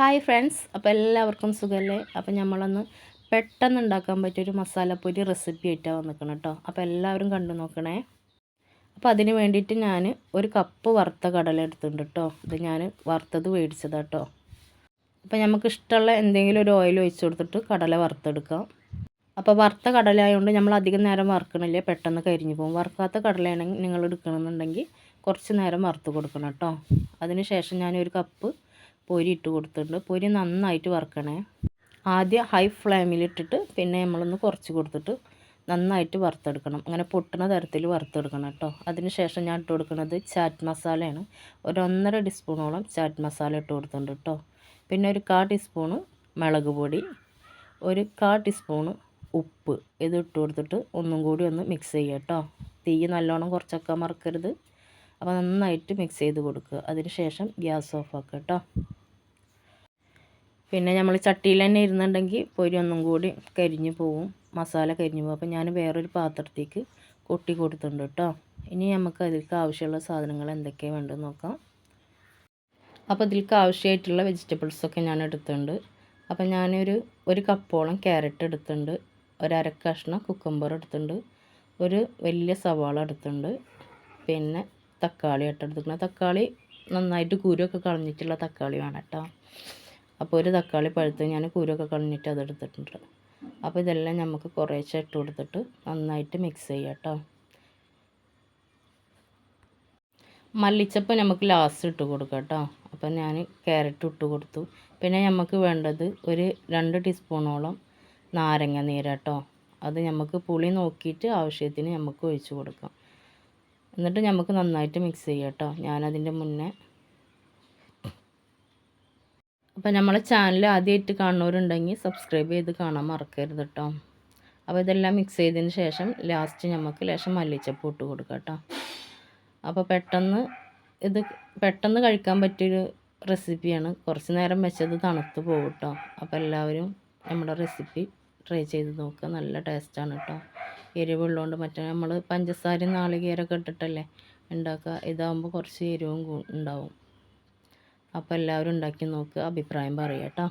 Hi friends അപ്പോൾ എല്ലാവർക്കും സുഖമല്ലേ അപ്പോൾ നമ്മളൊന്ന് പെട്ടെന്ന് ഉണ്ടാക്കാൻ പറ്റിയൊരു മസാലപ്പൊരി റെസിപ്പി ആയിട്ടാണ് വന്നിരിക്കണം കേട്ടോ അപ്പോൾ എല്ലാവരും കണ്ടു നോക്കണേ. അപ്പോൾ അതിന് വേണ്ടിയിട്ട് ഞാൻ ഒരു കപ്പ് വറുത്ത കടല എടുത്തിട്ടുണ്ട് കേട്ടോ ഇത് ഞാൻ വറുത്തത് മേടിച്ചതാണ് കേട്ടോ അപ്പോൾ നമുക്ക് ഇഷ്ടമുള്ള എന്തെങ്കിലും ഒരു ഓയിൽ ഒഴിച്ച് കൊടുത്തിട്ട് കടല വറുത്തെടുക്കാം. അപ്പോൾ വറുത്ത കടല ആയതുകൊണ്ട് നമ്മൾ അധികം നേരം വറുക്കണില്ല? പെട്ടെന്ന് കരിഞ്ഞു പോകും. വറുക്കാത്ത കടലയാണെങ്കിൽ നിങ്ങൾ എടുക്കണമെന്നുണ്ടെങ്കിൽ കുറച്ച് നേരം വറുത്ത് കൊടുക്കണം കേട്ടോ അതിന് ശേഷം ഞാനൊരു കപ്പ് പൊരി ഇട്ട് കൊടുത്തിട്ടുണ്ട്. പൊരി നന്നായിട്ട് വറുക്കണേ. ആദ്യം ഹൈ ഫ്ലെയിമിലിട്ടിട്ട് പിന്നെ നമ്മളൊന്ന് കുറച്ച് കൊടുത്തിട്ട് നന്നായിട്ട് വറുത്തെടുക്കണം. അങ്ങനെ പൊട്ടുന്ന തരത്തിൽ വറുത്തെടുക്കണം കേട്ടോ. അതിന് ശേഷം ഞാൻ ഇട്ട് കൊടുക്കുന്നത് ചാറ്റ് മസാലയാണ് ഒരു ഒന്നര ടീസ്പൂണോളം ചാറ്റ് മസാല ഇട്ട് കൊടുത്തിട്ടുണ്ട് കേട്ടോ. പിന്നെ ഒരു കാ ടീസ്പൂണ് മുളക് പൊടി ഒരു കാ ടീസ്പൂണ് ഉപ്പ് ഇത് ഇട്ട് കൊടുത്തിട്ട് ഒന്നും കൂടി ഒന്ന് മിക്സ് ചെയ്യുക കേട്ടോ. തീ നല്ലോണം കുറച്ചൊക്കെ മറക്കരുത്. അപ്പോൾ നന്നായിട്ട് മിക്സ് ചെയ്ത് കൊടുക്കുക. അതിന് ശേഷം ഗ്യാസ് ഓഫ് ആക്കുക കേട്ടോ. പിന്നെ നമ്മൾ ചട്ടിയിൽ തന്നെ ഇരുന്നുണ്ടെങ്കിൽ പൊരി ഒന്നും കൂടി കരിഞ്ഞു പോവും. മസാല കരിഞ്ഞു പോകും അപ്പോൾ ഞാൻ വേറൊരു പാത്രത്തേക്ക് കൊട്ടി കൊടുത്തിട്ടുണ്ട് കേട്ടോ ഇനി നമുക്ക് അതിലേക്ക് ആവശ്യമുള്ള സാധനങ്ങൾ എന്തൊക്കെയാണ് വേണ്ടതെന്ന് നോക്കാം. അപ്പോൾ അതിലേക്ക് ആവശ്യമായിട്ടുള്ള വെജിറ്റബിൾസൊക്കെ ഞാൻ എടുത്തിട്ടുണ്ട്. അപ്പോൾ ഞാനൊരു ഒരു കപ്പോളം ക്യാരറ്റ് എടുത്തിട്ടുണ്ട്. ഒരു അര കഷ്ണം കുക്കമ്പർ എടുത്തിട്ടുണ്ട്. ഒരു വലിയ സവാള എടുത്തിട്ടുണ്ട്. പിന്നെ തക്കാളി ഇട്ടെടുത്തിട്ടുണ്ട് തക്കാളി നന്നായിട്ട് കുരുവൊക്കെ കളഞ്ഞിട്ടുള്ള തക്കാളി വേണം കേട്ടോ അപ്പോൾ ഒരു തക്കാളി പഴുത്ത് ഞാൻ കുരുവൊക്കെ കളഞ്ഞിട്ട് അതെടുത്തിട്ടുണ്ട്. അപ്പോൾ ഇതെല്ലാം നമുക്ക് കുറേശ്ശെ ഇട്ട് കൊടുത്തിട്ട് നന്നായിട്ട് മിക്സ് ചെയ്യാം കേട്ടോ. മല്ലിച്ചപ്പ് നമുക്ക് ലാസ്റ്റ് ഇട്ട് കൊടുക്കാം കേട്ടോ. അപ്പം ഞാൻ ക്യാരറ്റ് ഇട്ട് കൊടുത്തു. പിന്നെ നമുക്ക് വേണ്ടത് ഒരു രണ്ട് ടീസ്പൂണോളം നാരങ്ങ നീര് കേട്ടോ. അത് നമുക്ക് പുളി നോക്കിയിട്ട് ആവശ്യത്തിന് നമുക്ക് ഒഴിച്ച് കൊടുക്കാം. എന്നിട്ട് നമുക്ക് നന്നായിട്ട് മിക്സ് ചെയ്യാം കേട്ടോ. ഞാനതിന്റെ മുന്നേ അപ്പോൾ നമ്മളെ ചാനൽ ആദ്യമായിട്ട് കാണുന്നവരുണ്ടെങ്കിൽ സബ്സ്ക്രൈബ് ചെയ്ത് കാണാൻ മറക്കരുത് കേട്ടോ അപ്പോൾ ഇതെല്ലാം മിക്സ് ചെയ്തതിന് ശേഷം ലാസ്റ്റ് നമുക്ക് ലേശം മല്ലിച്ചപ്പ് ഇട്ട് കൊടുക്കാം കേട്ടോ അപ്പോൾ പെട്ടെന്ന് ഇത് പെട്ടെന്ന് കഴിക്കാൻ പറ്റിയൊരു റെസിപ്പിയാണ് കുറച്ച് നേരം വെച്ചത് തണുത്ത് പോകും കേട്ടോ അപ്പോൾ എല്ലാവരും നമ്മുടെ റെസിപ്പി ട്രൈ ചെയ്ത് നോക്കുക നല്ല ടേസ്റ്റാണ് കേട്ടോ എരിവുള്ളതുകൊണ്ട് മറ്റേ നമ്മൾ പഞ്ചസാരയും നാളികേരമൊക്കെ ഇട്ടിട്ടല്ലേ ഉണ്ടാക്കുക ഇതാകുമ്പോൾ കുറച്ച് എരിവും ഉണ്ടാവും. അപ്പോൾ എല്ലാവരും ഉണ്ടാക്കി നോക്കുക അഭിപ്രായം പറയുക കേട്ടോ